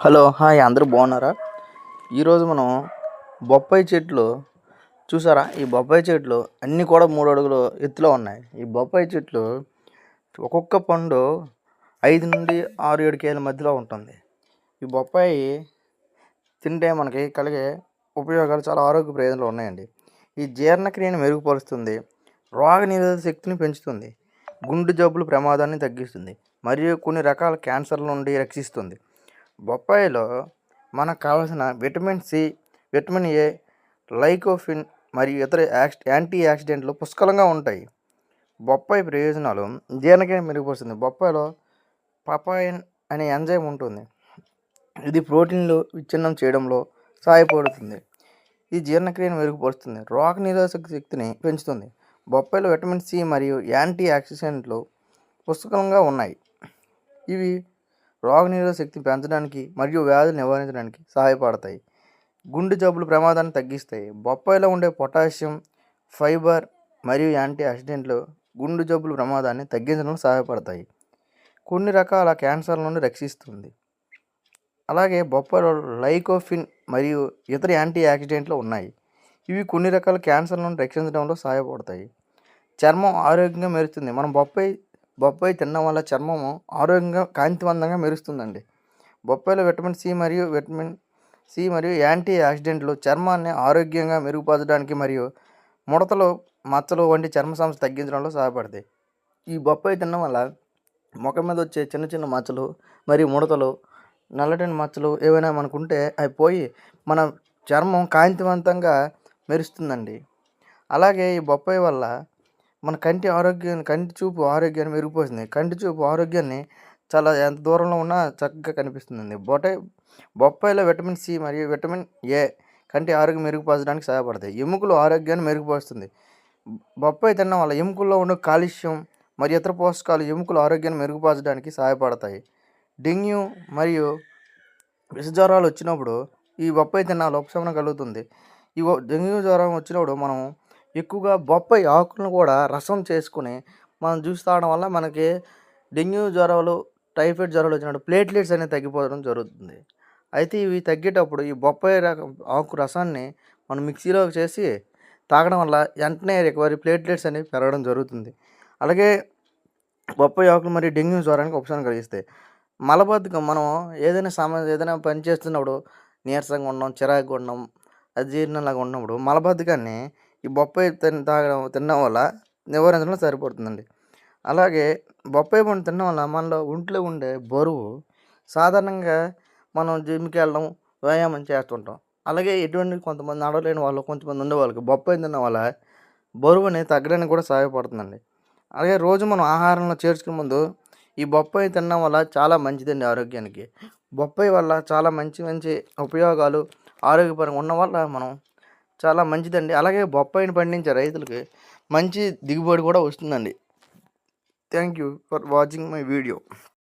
Hello hi అందరూ బాగున్నారా? ఈరోజు మనం బొప్పాయి చెట్లు చూసారా? ఈ బొప్పాయి చెట్లు అన్నీ కూడా మూడు అడుగులు ఎత్తులో ఉన్నాయి. ఈ బొప్పాయి చెట్లు ఒక్కొక్క పండు ఐదు నుండి ఆరు ఏడు కేల మధ్యలో ఉంటుంది. ఈ బొప్పాయి తింటే మనకి కలిగే ఉపయోగాలు చాలా ఆరోగ్య ప్రయోజనాలు ఉన్నాయండి. ఈ జీర్ణక్రియను మెరుగుపరుస్తుంది రోగ నిరోధక శక్తిని పెంచుతుంది గుండె జబ్బుల ప్రమాదాన్ని తగ్గిస్తుంది మరియు కొన్ని రకాల క్యాన్సర్ల నుండి రక్షిస్తుంది. బొప్పాయిలో మనకు కావాల్సిన vitamin C vitamin A lycopene మరియు ఇతర యాక్సి యాంటీ యాక్సిడెంట్లు పుష్కలంగా ఉంటాయి. బొప్పాయి ప్రయోజనాలు జీర్ణక్రియ మెరుగుపరుస్తుంది. బొప్పాయిలో పపాయిన్ అనే ఎంజైమ్ ఉంటుంది. ఇది ప్రోటీన్లు విచ్ఛిన్నం చేయడంలో సహాయపడుతుంది. ఇది జీర్ణక్రియను మెరుగుపరుస్తుంది. రోగ నిరోధక శక్తిని పెంచుతుంది. బొప్పాయిలో విటమిన్ సి మరియు యాంటీ ఆక్సిడెంట్లు పుష్కలంగా ఉన్నాయి. ఇవి రోగనిరోధక శక్తిని పెంచడానికి మరియు వ్యాధులు నివారించడానికి సహాయపడతాయి. గుండె జబ్బుల ప్రమాదాన్ని తగ్గిస్తాయి. బొప్పాయిలో ఉండే పొటాషియం ఫైబర్ మరియు యాంటీ ఆక్సిడెంట్లు గుండె జబ్బుల ప్రమాదాన్ని తగ్గించడంలో సహాయపడతాయి. కొన్ని రకాల క్యాన్సర్ల నుండి రక్షిస్తుంది. అలాగే బొప్పాయిలో లైకోఫిన్ మరియు ఇతర యాంటీ ఆక్సిడెంట్లు ఉన్నాయి. ఇవి కొన్ని రకాల క్యాన్సర్ల నుండి రక్షించడంలో సహాయపడతాయి. చర్మం ఆరోగ్యంగా మెరుస్తుంది. మనం బొప్పాయి బొప్పాయి తినడం వల్ల చర్మము ఆరోగ్యంగా కాంతివంతంగా మెరుస్తుందండి. బొప్పాయిలో విటమిన్ సి మరియు విటమిన్ సి మరియు యాంటీ ఆక్సిడెంట్లు చర్మాన్ని ఆరోగ్యంగా మెరుగుపరచడానికి మరియు ముడతలు మచ్చలు వంటి చర్మ సమస్య తగ్గించడంలో సహాయపడతాయి. ఈ బొప్పాయి తినడం వల్ల ముఖం మీద వచ్చే చిన్న చిన్న మచ్చలు మరియు ముడతలు నల్లటిని మచ్చలు ఏవైనా మనకుంటే అవి పోయి మన చర్మం కాంతివంతంగా మెరుస్తుందండి. అలాగే ఈ బొప్పాయి వల్ల మన కంటి ఆరోగ్యాన్ని కంటి చూపు ఆరోగ్యాన్ని మెరుగుపరుస్తుంది. కంటి చూపు ఆరోగ్యాన్ని చాలా ఎంత దూరంలో ఉన్నా చక్కగా కనిపిస్తుందండి. బొటాయి బొప్పాయిలో విటమిన్ సి మరియు విటమిన్ ఏ కంటి ఆరోగ్యం మెరుగుపరచడానికి సహాయపడతాయి. ఎముకలు ఆరోగ్యాన్ని మెరుగుపరుస్తుంది. బొప్పాయి తినడం వల్ల ఎముకల్లో ఉన్న కాలుష్యం మరియు ఇతర పోషకాలు ఎముకల ఆరోగ్యాన్ని మెరుగుపరచడానికి సహాయపడతాయి. డెంగ్యూ మరియు విష జ్వరాలు వచ్చినప్పుడు ఈ బొప్పాయి తినాలి ఉపశమనం కలుగుతుంది. ఈ డెంగ్యూ జ్వరం వచ్చినప్పుడు మనం ఎక్కువగా బొప్పాయి ఆకులను కూడా రసం చేసుకుని మనం జ్యూస్ తాగడం వల్ల మనకి డెంగ్యూ జ్వరాలు టైఫాయిడ్ జ్వరాలు వచ్చినప్పుడు ప్లేట్లెట్స్ అనేవి తగ్గిపోవడం జరుగుతుంది. అయితే ఇవి తగ్గేటప్పుడు ఈ బొప్పాయి రకం ఆకు రసాన్ని మనం మిక్సీలో చేసి తాగడం వల్ల వెంటనే రికవరీ ప్లేట్లెట్స్ అనేవి పెరగడం జరుగుతుంది. అలాగే బొప్పాయి ఆకులు మరియు డెంగ్యూ జ్వరానికి ఉపశమనం కలిగిస్తాయి. మలబద్ధకం మనం ఏదైనా సమ ఏదైనా పని చేస్తున్నప్పుడు నీరసంగా ఉండడం చిరాకుగా ఉండడం అజీర్ణంలాగా ఉన్నప్పుడు మలబద్ధకాన్ని ఈ బొప్పాయి తిన తాగడం తినడం వల్ల నివారించడం సరిపడుతుందండి అలాగే బొప్పాయి పండు తినడం వల్ల మనలో ఒంట్లో ఉండే బరువు సాధారణంగా మనం జిమ్కి వెళ్ళడం వ్యాయామం చేస్తుంటాం. అలాగే ఎటువంటి కొంతమంది నడవలేని వాళ్ళు కొంతమంది ఉండే వాళ్ళకి బొప్పాయి తినడం వల్ల బరువు అనేది తగ్గడానికి కూడా సహాయపడుతుందండి. అలాగే రోజు మనం ఆహారంలో చేర్చుకునే ముందు ఈ బొప్పాయి తినడం వల్ల చాలా మంచిదండి ఆరోగ్యానికి. బొప్పాయి వల్ల చాలా మంచి మంచి ఉపయోగాలు ఆరోగ్యపరంగా ఉన్న వల్ల మనం చాలా మంచిదండి. అలాగే బొప్పాయిని పండించే రైతులకి మంచి దిగుబడి కూడా వస్తుందండి. Thank you for watching my video